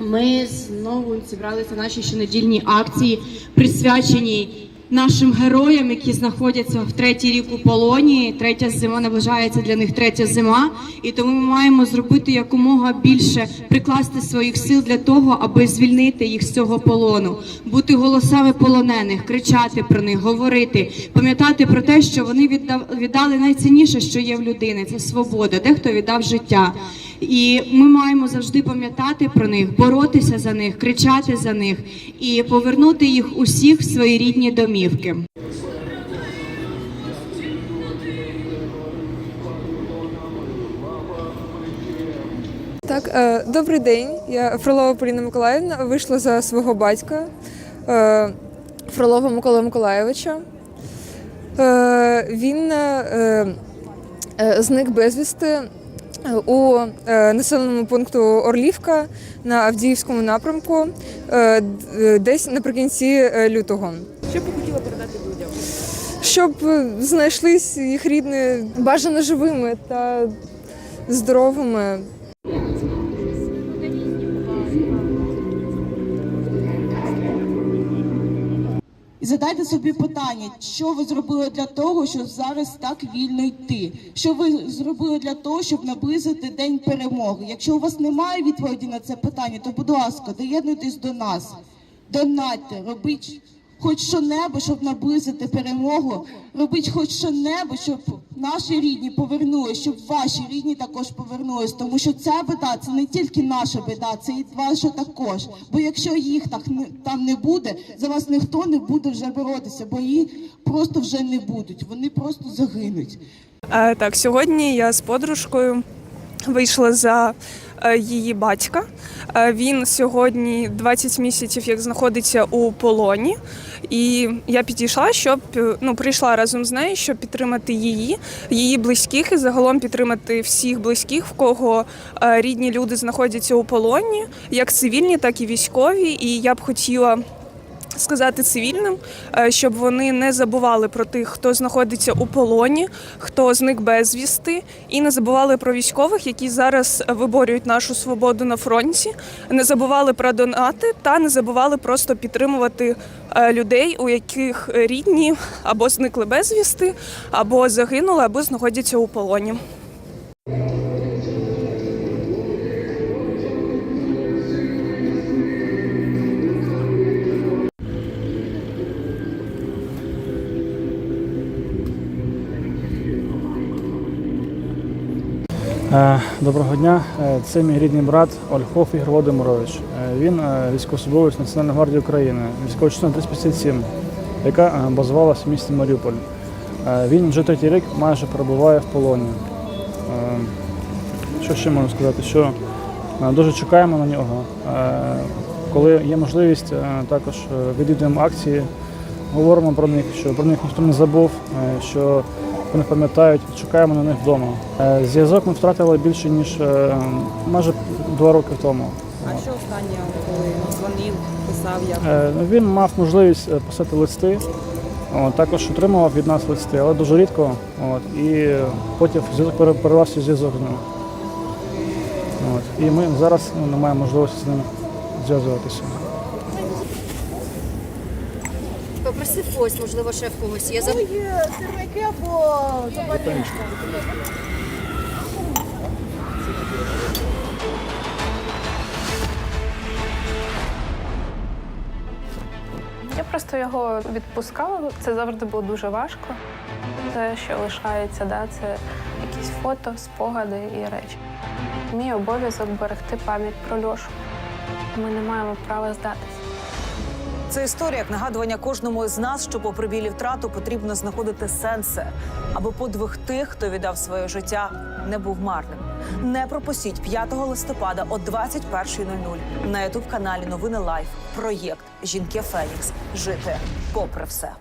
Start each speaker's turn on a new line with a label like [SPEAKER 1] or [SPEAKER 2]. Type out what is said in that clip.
[SPEAKER 1] Ми знову зібралися наші щонедільні акції, присвяченій нашим героям, які знаходяться в третій рік у полоні. Третя зима наближається для них третя зима, і тому ми маємо зробити якомога більше, прикласти своїх сил для того, аби звільнити їх з цього полону, бути голосами полонених, кричати про них, говорити, пам'ятати про те, що вони віддав, віддали найцінніше, що є в людини це свобода. Дехто віддав життя. І ми маємо завжди пам'ятати про них, боротися за них, кричати за них і повернути їх усіх в свої рідні домівки.
[SPEAKER 2] Так, е, добрий день. Я Фролова Поліна Миколаївна. Вийшла за свого батька е, Фролова Микола Миколаєвича. Е, він зник безвісти у е, населеному пункту Орлівка на Авдіївському напрямку е, десь наприкінці е, лютого.
[SPEAKER 3] Що б ви хотіла передати людям?
[SPEAKER 2] Щоб е, знайшлись їх рідні бажано живими та здоровими.
[SPEAKER 4] І задайте собі питання, що ви зробили для того, щоб зараз так вільно йти? Що ви зробили для того, щоб наблизити день перемоги? Якщо у вас немає відповіді на це питання, то будь ласка, доєднуйтесь до нас, донатьте, робіть хоч що-небудь, щоб наблизити перемогу, робіть хоч що-небудь, щоб наші рідні повернулись, щоб ваші рідні також повернулись. Тому що ця біда це не тільки наша біда, це і ваша також. Бо якщо їх так там не буде, за вас ніхто не буде вже боротися, бо їх просто вже не будуть. Вони просто загинуть.
[SPEAKER 3] Е, так, сьогодні я з подружкою вийшла за е, її батька. Е, він сьогодні 20 місяців як знаходиться у полоні. І я підійшла, щоб е, ну прийшла разом з нею, щоб підтримати її, її близьких і загалом підтримати всіх близьких, в кого рідні люди знаходяться у полоні, як цивільні, так і військові. І я б хотіла сказати цивільним, е, щоб вони не забували про тих, хто знаходиться у полоні, хто зник безвісти, і не забували про військових, які зараз виборюють нашу свободу на фронті, не забували про донати та не забували просто підтримувати е, людей, у яких рідні або зникли безвісти, або загинули, або знаходяться у полоні.
[SPEAKER 5] Доброго дня. Е, Це мій рідний брат Ольхов Ігор Володимирович. Е, Він е, військовослужбовець Національної гвардії України, військова частина 357, яка е, базувалася в місті Маріуполь. Е, Він вже третій рік майже перебуває в полоні. Е, Що ще можу сказати? Що е, дуже чекаємо на нього. Е, Коли є можливість, е, також е, відвідуємо акції, говоримо про них, що про них ніхто не забув, е, що вони пам'ятають, чекаємо на них вдома. Е, Зв'язок ми втратили більше ніж е, майже два роки тому.
[SPEAKER 6] А що останнє, коли дзвонив, писав як?
[SPEAKER 5] Е, ну, Він мав можливість е, писати листи, також отримував від нас листи, але дуже рідко. От, і потім зв'язок перервався зв'язок з ним. От, і ми зараз ну, не маємо можливості з ним зв'язуватися.
[SPEAKER 7] Попросив ось, можливо, ще в когось є. Заб...
[SPEAKER 8] Я просто його відпускала. Це завжди було дуже важко. Те, що лишається, да, це якісь фото, спогади і речі. Мій обов'язок берегти пам'ять про Льошу. Ми не маємо права здатися.
[SPEAKER 9] Це історія як нагадування кожному з нас, що попри білі втрату потрібно знаходити сенси, аби подвиг тих, хто віддав своє життя, не був марним. Не пропустіть 5 листопада о 21.00 на ютуб каналі Новини Лайф. Проєкт Жінки Фенікс. Жити попри все.